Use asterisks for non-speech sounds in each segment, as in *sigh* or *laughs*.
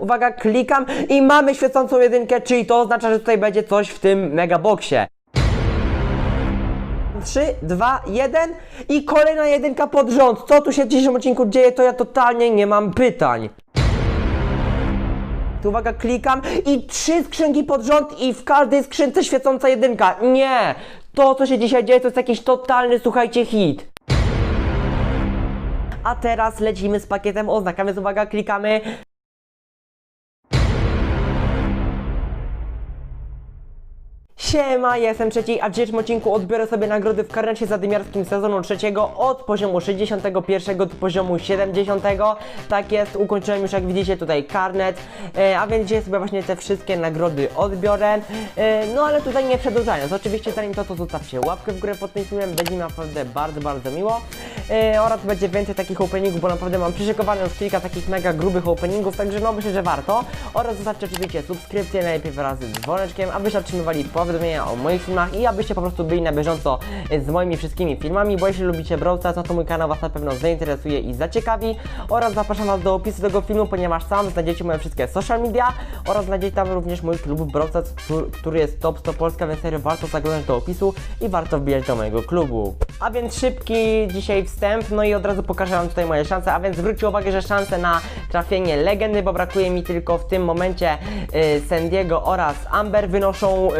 Uwaga, klikam i mamy świecącą jedynkę, czyli to oznacza, że tutaj będzie coś w tym megaboxie. 3, 2, 1 i kolejna jedynka pod rząd. Co tu się w dzisiejszym odcinku dzieje, to ja totalnie nie mam pytań. Tu uwaga, klikam i trzy skrzynki pod rząd i w każdej skrzynce świecąca jedynka. Nie! To, co się dzisiaj dzieje, to jest jakiś totalny, słuchajcie, hit. A teraz lecimy z pakietem oznak, a więc uwaga, klikamy. Siema, ja jestem trzeci, a w dzisiejszym odcinku odbiorę sobie nagrody w karnecie zadymiarskim sezonu trzeciego od poziomu 61 do poziomu 70. Tak jest, ukończyłem już jak widzicie tutaj karnet, e, a więc dzisiaj sobie właśnie te wszystkie nagrody odbiorę. E, no ale tutaj nie przedłużając, oczywiście zanim to, to zostawcie łapkę w górę pod tym filmem, będzie mi naprawdę bardzo, bardzo miło. E, oraz będzie więcej takich openingów, bo naprawdę mam przyszykowane już kilka takich mega grubych openingów, także no myślę, że warto. Oraz zostawcie oczywiście subskrypcję, najlepiej wraz z dzwoneczkiem, abyście otrzymywali powiadomienia o moich filmach i abyście po prostu byli na bieżąco z moimi wszystkimi filmami, bo jeśli lubicie Stars, no to mój kanał Was na pewno zainteresuje i zaciekawi. Oraz zapraszam Was do opisu tego filmu, ponieważ tam znajdziecie moje wszystkie social media oraz znajdziecie tam również mój klub któ- który jest top 100 Polska, więc serio warto zaglądać do opisu i warto wbijać do mojego klubu. A więc szybki dzisiaj wstęp, no i od razu pokażę Wam tutaj moje szanse, a więc zwróćcie uwagę, że szanse na trafienie legendy, bo brakuje mi tylko w tym momencie y, Sandiego oraz Amber wynoszą y,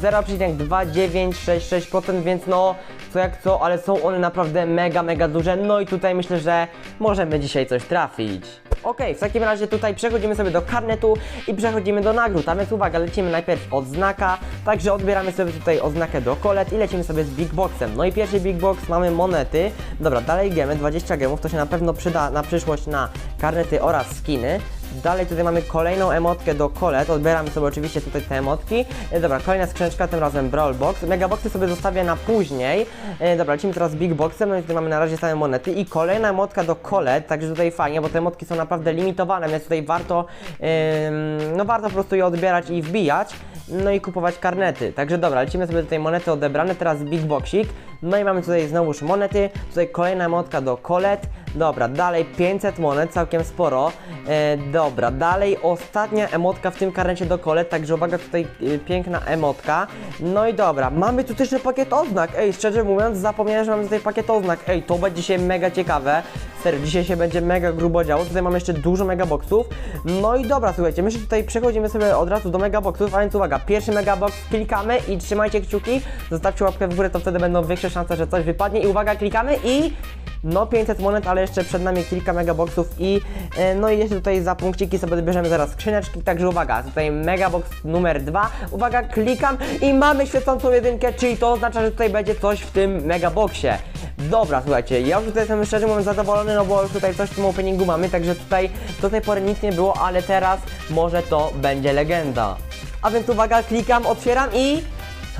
0,2966%, więc no co jak co, ale są one naprawdę mega, mega duże, no i tutaj myślę, że możemy dzisiaj coś trafić. Okej, w takim razie tutaj przechodzimy sobie do karnetu i przechodzimy do nagród, a więc uwaga, lecimy najpierw od znaka, także odbieramy sobie tutaj oznakę do kolet i lecimy sobie z Big Boxem. No i pierwszy Big Box mamy monety, dobra, dalej gemy, 20 gemów, to się na pewno przyda na przyszłość na karnety oraz skiny. Dalej tutaj mamy kolejną emotkę do kolet, odbieramy sobie oczywiście tutaj te emotki. E, Dobra, kolejna skrzyneczka, tym razem Brawl Box. Megaboxy sobie zostawię na później. E, Dobra, lecimy teraz Big Boxem, no i tutaj mamy na razie same monety. I kolejna emotka do kolet, także tutaj fajnie, bo te emotki są naprawdę limitowane, więc tutaj warto, no warto po prostu je odbierać i wbijać. No i kupować karnety. Także dobra, lecimy sobie tutaj monety odebrane, teraz Big Boxik. No i mamy tutaj znowuż monety, tutaj kolejna emotka do kolet. Dobra, dalej 500 monet, całkiem sporo. E, dobra, dalej ostatnia emotka w tym karnecie do kolet, także uwaga, tutaj y, piękna emotka. No i dobra, mamy tu też pakiet oznak. Ej, szczerze mówiąc, zapomniałem, że mamy tutaj pakiet oznak. Ej, to będzie dzisiaj mega ciekawe. Serio, dzisiaj się będzie mega grubo działo. Tutaj mamy jeszcze dużo megaboxów. No i dobra, słuchajcie, my się tutaj przechodzimy sobie od razu do megaboxów, a więc uwaga, pierwszy megabox klikamy i trzymajcie kciuki, zostawcie łapkę w górę, to wtedy będą większe szanse, że coś wypadnie i uwaga, klikamy i no 500 monet, ale jeszcze przed nami kilka megaboxów i e, no i jeszcze tutaj za punkciki sobie dobierzemy zaraz skrzyneczki, także uwaga, tutaj megabox numer 2, uwaga, klikam i mamy świecącą jedynkę, czyli to oznacza, że tutaj będzie coś w tym megaboxie. Dobra, słuchajcie, ja już tutaj jestem szczerze mówiąc zadowolony, no bo już tutaj coś w tym openingu mamy, także tutaj do tej pory nic nie było, ale teraz może to będzie legenda. A więc uwaga, klikam, otwieram i...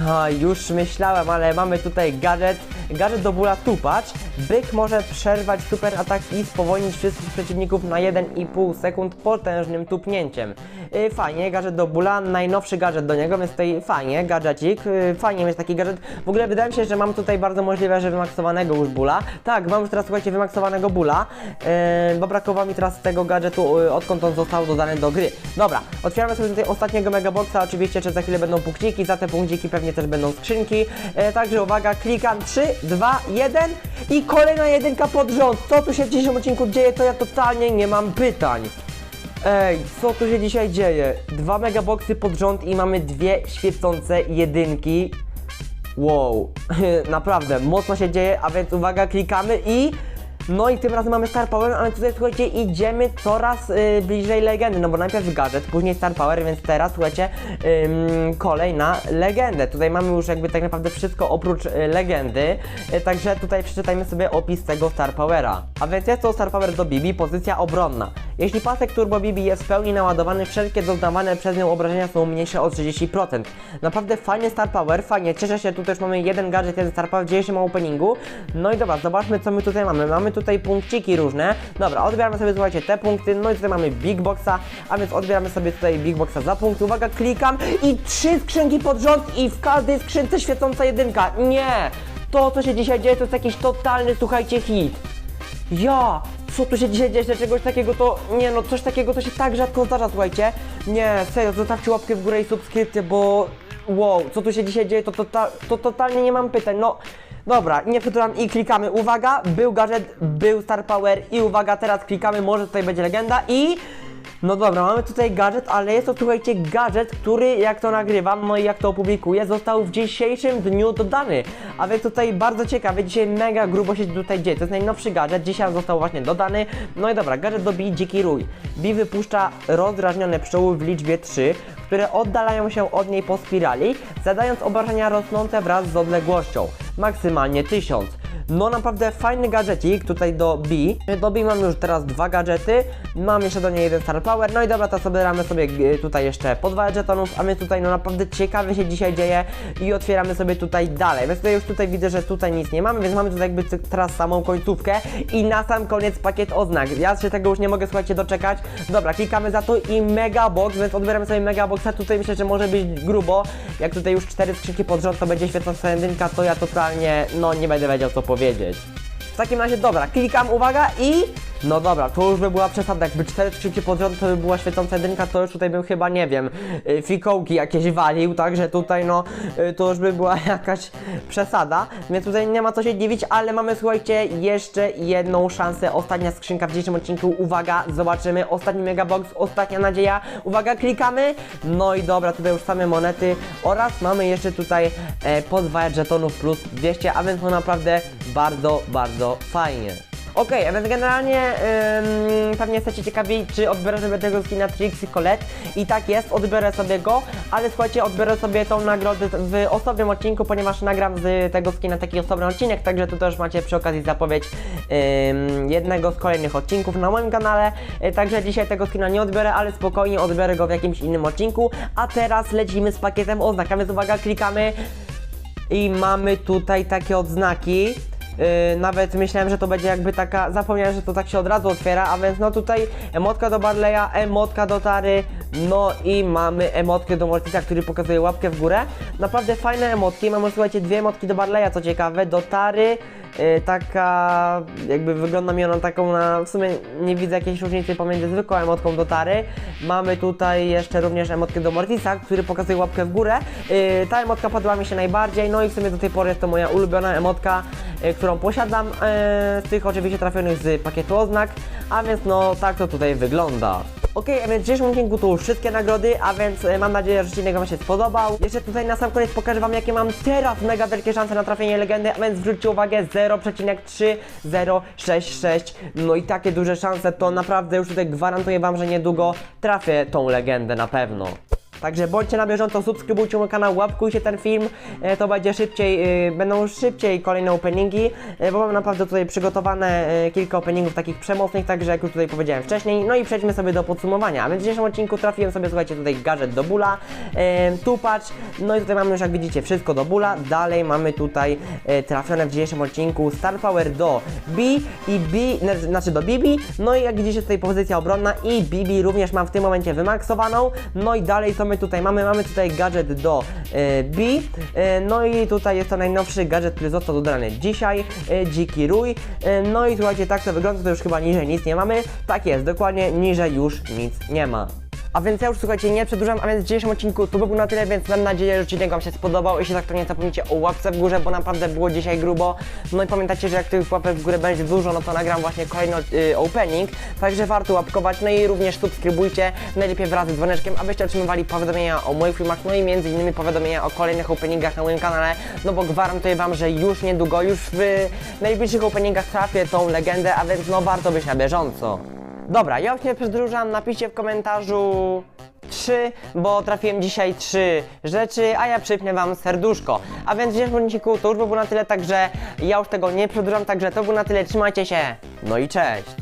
A, już myślałem, ale mamy tutaj gadżet, gadżet do bóla tupacz. Byk może przerwać super atak i spowolnić wszystkich przeciwników na 1,5 sekund potężnym tupnięciem. Yy, fajnie, gadżet do bóla, najnowszy gadżet do niego, więc tutaj fajnie, gadżecik, yy, fajnie mieć taki gadżet. W ogóle wydaje mi się, że mam tutaj bardzo możliwe, że wymaksowanego już bóla. Tak, mam już teraz, słuchajcie, wymaksowanego bóla, yy, bo brakowało mi teraz tego gadżetu, odkąd on został dodany do gry. Dobra, otwieramy sobie tutaj ostatniego megaboxa, oczywiście jeszcze za chwilę będą punkciki, za te punkciki pewnie też będą skrzynki. Także uwaga, klikam 3, 2, 1 i kolejna jedynka pod rząd. Co tu się w dzisiejszym odcinku dzieje, to ja totalnie nie mam pytań. Ej, co tu się dzisiaj dzieje? Dwa megaboxy pod rząd i mamy dwie świecące jedynki. Wow, *laughs* naprawdę, mocno się dzieje, a więc uwaga, klikamy i... No i tym razem mamy Star Power, ale tutaj słuchajcie, idziemy coraz y, bliżej legendy, no bo najpierw gadżet, później Star Power, więc teraz słuchajcie, ym, kolej na legendę. Tutaj mamy już jakby tak naprawdę wszystko oprócz y, legendy, y, także tutaj przeczytajmy sobie opis tego Star Powera. A więc jest to Star Power do Bibi, pozycja obronna. Jeśli pasek Turbo Bibi jest w pełni naładowany, wszelkie doznawane przez nią obrażenia są mniejsze o 30%. Naprawdę fajny Star Power, fajnie, cieszę się, tu też mamy jeden gadżet, jeden Star Power w dzisiejszym openingu. No i dobra, zobaczmy co my tutaj mamy. Mamy tutaj punkciki różne. Dobra, odbieramy sobie, słuchajcie, te punkty, no i tutaj mamy Big Boxa, a więc odbieramy sobie tutaj Big Boxa za punkt. Uwaga, klikam i trzy skrzynki pod rząd i w każdej skrzynce świecąca jedynka. Nie! To, co się dzisiaj dzieje, to jest jakiś totalny, słuchajcie, hit. Ja! Co tu się dzieje, czegoś takiego to, nie no, coś takiego to się tak rzadko zdarza, słuchajcie. Nie, serio, zostawcie łapkę w górę i subskrypcję, bo wow, co tu się dzisiaj dzieje, to, to, to totalnie nie mam pytań, no. Dobra, nie przedłużam i klikamy, uwaga, był gadżet, był Star Power i uwaga, teraz klikamy, może tutaj będzie legenda i... No dobra, mamy tutaj gadżet, ale jest to słuchajcie gadżet, który jak to nagrywam, no i jak to opublikuję, został w dzisiejszym dniu dodany. A więc tutaj bardzo ciekawe, dzisiaj mega grubo się tutaj dzieje. To jest najnowszy gadżet, dzisiaj został właśnie dodany. No i dobra, gadżet do Bi Dziki Rój. Bi wypuszcza rozdrażnione pszczoły w liczbie 3, które oddalają się od niej po spirali, zadając obrażenia rosnące wraz z odległością. Maksymalnie 1000. No naprawdę fajny gadżecik tutaj do B. Do B mam już teraz dwa gadżety, mam jeszcze do niej jeden Star Power, no i dobra, to sobie damy sobie e, tutaj jeszcze po dwa żetonów, a my tutaj no naprawdę ciekawie się dzisiaj dzieje i otwieramy sobie tutaj dalej. Więc tutaj już tutaj widzę, że tutaj nic nie mamy, więc mamy tutaj jakby teraz samą końcówkę i na sam koniec pakiet oznak. Ja się tego już nie mogę, słuchajcie, doczekać. Dobra, klikamy za to i Mega Box, więc odbieramy sobie Mega Boxa, tutaj myślę, że może być grubo. Jak tutaj już cztery skrzynki pod rząd, to będzie świetna jedynka, to ja totalnie, no nie będę wiedział co powiedzieć. Takim razie, dobra, klikam, uwaga i... No dobra, to już by była przesada, jakby cztery skrzynki pod rząd to by była świecąca jedynka, to już tutaj bym chyba, nie wiem, y, fikołki jakieś walił, także tutaj no, y, to już by była *laughs* jakaś przesada, więc tutaj nie ma co się dziwić, ale mamy, słuchajcie, jeszcze jedną szansę, ostatnia skrzynka w dzisiejszym odcinku, uwaga, zobaczymy, ostatni megabox, ostatnia nadzieja, uwaga, klikamy, no i dobra, tutaj już same monety. Oraz mamy jeszcze tutaj e, po 2 żetonów plus 200, a więc to naprawdę bardzo, bardzo fajnie. Okej, a więc generalnie pewnie jesteście ciekawi, czy odbiorę sobie tego skina Trixie Colette i tak jest, odbiorę sobie go, ale słuchajcie, odbiorę sobie tą nagrodę w osobnym odcinku, ponieważ nagram z tego skina taki osobny odcinek, także tu też macie przy okazji zapowiedź jednego z kolejnych odcinków na moim kanale, y, także dzisiaj tego skina nie odbiorę, ale spokojnie odbiorę go w jakimś innym odcinku, a teraz lecimy z pakietem oznak, a więc uwaga, klikamy i mamy tutaj takie odznaki. Yy, nawet myślałem, że to będzie jakby taka, zapomniałem, że to tak się od razu otwiera, a więc no tutaj emotka do Barleya, emotka do Tary, no i mamy emotkę do Mortisa, który pokazuje łapkę w górę. Naprawdę fajne emotki, mamy słuchajcie dwie emotki do Barleya, co ciekawe, do Tary, yy, taka, jakby wygląda mi ona taką na, w sumie nie widzę jakiejś różnicy pomiędzy zwykłą emotką do Tary. Mamy tutaj jeszcze również emotkę do Mortisa, który pokazuje łapkę w górę. Yy, ta emotka podoba mi się najbardziej, no i w sumie do tej pory jest to moja ulubiona emotka, yy, którą posiadam z tych oczywiście trafionych z pakietu oznak, a więc no tak to tutaj wygląda. Okej, a więc w dzisiejszym odcinku to już wszystkie nagrody, a więc e, mam nadzieję, że odcinek Wam się spodobał. Jeszcze tutaj na sam koniec pokażę Wam, jakie mam teraz mega wielkie szanse na trafienie legendy, a więc zwróćcie uwagę 0,3066. No i takie duże szanse, to naprawdę już tutaj gwarantuję Wam, że niedługo trafię tą legendę na pewno. Także bądźcie na bieżąco, subskrybujcie mój kanał, łapkujcie ten film, e, to będzie szybciej, e, będą szybciej kolejne openingi, e, bo mam naprawdę tutaj przygotowane kilka openingów takich przemocnych, także jak już tutaj powiedziałem wcześniej, no i przejdźmy sobie do podsumowania, w dzisiejszym odcinku trafiłem sobie, słuchajcie, tutaj gadżet do bóla, tupacz, no i tutaj mamy już jak widzicie wszystko do bóla, dalej mamy tutaj trafione w dzisiejszym odcinku Star Power do B i B, znaczy- do BB, no i jak widzicie tutaj pozycja obronna i BB również mam w tym momencie wymaksowaną, no i dalej co my tutaj mamy? Mamy tutaj gadżet do e, B, e, no i tutaj jest to najnowszy gadżet, który został dodany dzisiaj, e, dziki rój, e, no i słuchajcie, tak to wygląda, to już chyba niżej nic nie mamy, tak jest, dokładnie niżej już nic nie ma. A więc ja już słuchajcie, nie przedłużam, a więc w dzisiejszym odcinku to by było na tyle, więc mam nadzieję, że odcinek Wam się spodobał. Jeśli tak, to nie zapomnijcie o łapce w górze, bo naprawdę było dzisiaj grubo. No i pamiętajcie, że jak tych łapek w górę będzie dużo, no to nagram właśnie kolejny y, opening, także warto łapkować, no i również subskrybujcie, najlepiej wraz z dzwoneczkiem, abyście otrzymywali powiadomienia o moich filmach, no i między innymi powiadomienia o kolejnych openingach na moim kanale, no bo gwarantuję Wam, że już niedługo, już w najbliższych openingach trafię tą legendę, a więc no warto być na bieżąco. Dobra, ja już nie przedłużam, napiszcie w komentarzu trzy, bo trafiłem dzisiaj trzy rzeczy, a ja przypnę wam serduszko. A więc w dzisiejszym odcinku to już by było na tyle, także ja już tego nie przedłużam, także to było na tyle, trzymajcie się, no i cześć!